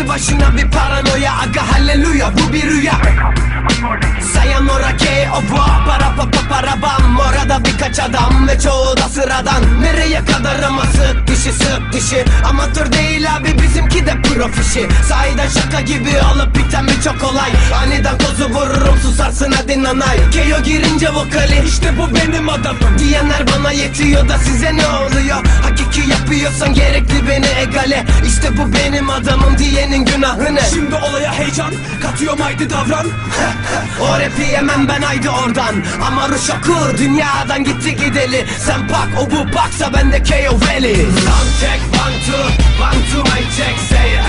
başlı başına bir paranoya. Aga halleluya bu bir rüya. Sayonara ke obo para pa pa para bam. Orada birkaç adam ve çoğu da sıradan. Nereye kadar ama sık dişi sık dişi. Amatör değil abi bizimki de profişi Sahiden şaka gibi olup biten bir çok olay. Aniden kozu vururum susarsın hadi nanay. Keyo girince vokali işte bu benim adamım. Diyenler bana yetiyor da size ne oluyor? Hakiki yapıyorsan gerekli beni egale. İşte bu benim adamım diyenin günahı ne? Şimdi olaya heyecan katıyor haydi davran. O rapi yemem ben haydi oradan. Ama Ruşakur dünyadan gitti gideli. Sen pak o bu baksa ben de KO Valley Sound check one two one two my check say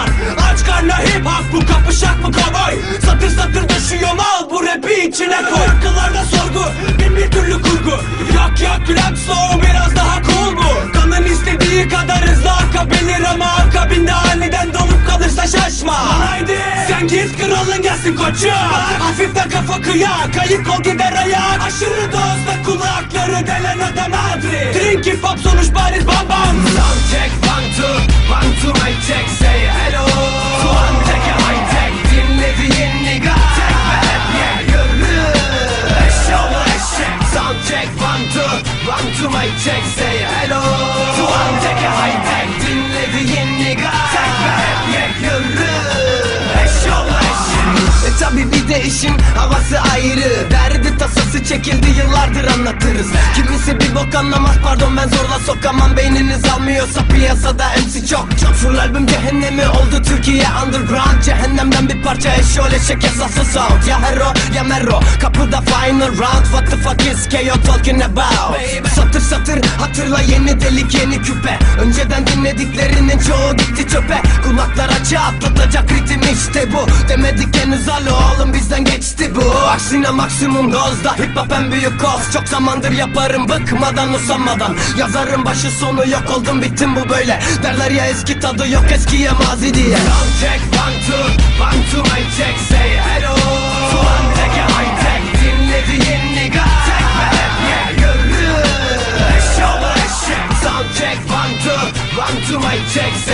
bakar Aç karnı hip hop bu kapışak mı kovboy. Satır satır düşüyor mal bu rapi içine koy. Akıllarda sorgu bin bir türlü kurgu. Yok rap slow biraz daha cool bu. Kanın istediği kadar hızlı akabilir ama akabinde aniden dolup kalırsa şaşma. Haydi Sen git kralın gelsin koçum. Hafiften kafa kıyak Kayık ol gider ayak. Aşırı dozda kulakları delen adam adri. Drink hip hop sonuç bariz bam bam. Sound check one two one two my check my check say hello. A high tech dinlediğin nigga Tek ve hep ye yürü E tabi bir de işin havası ayrı. Derdi tasası çekildi yıllardır anlatırız. Kimisi bir bok anlamaz pardon ben zorla sokamam. Beyniniz almıyorsa piyasada MC çok çok. Full albüm cehennemi oldu Türkiye underground. Cehennemden bir parça eşyol eşek esası sound. Ya hero ya mero kapıda final round. What the fuck is KO talking about hatırla yeni delik yeni küpe. Önceden dinlediklerinin çoğu gitti çöpe. Kulaklar açı atlatacak ritim işte bu. Demedik henüz alo oğlum bizden geçti bu. Aksine maksimum dozda hip hop en büyük koz. Çok zamandır yaparım bıkmadan usanmadan. Yazarım başı sonu yok oldum bittim bu böyle. Derler ya eski tadı yok eskiye mazi diye. Sound yürü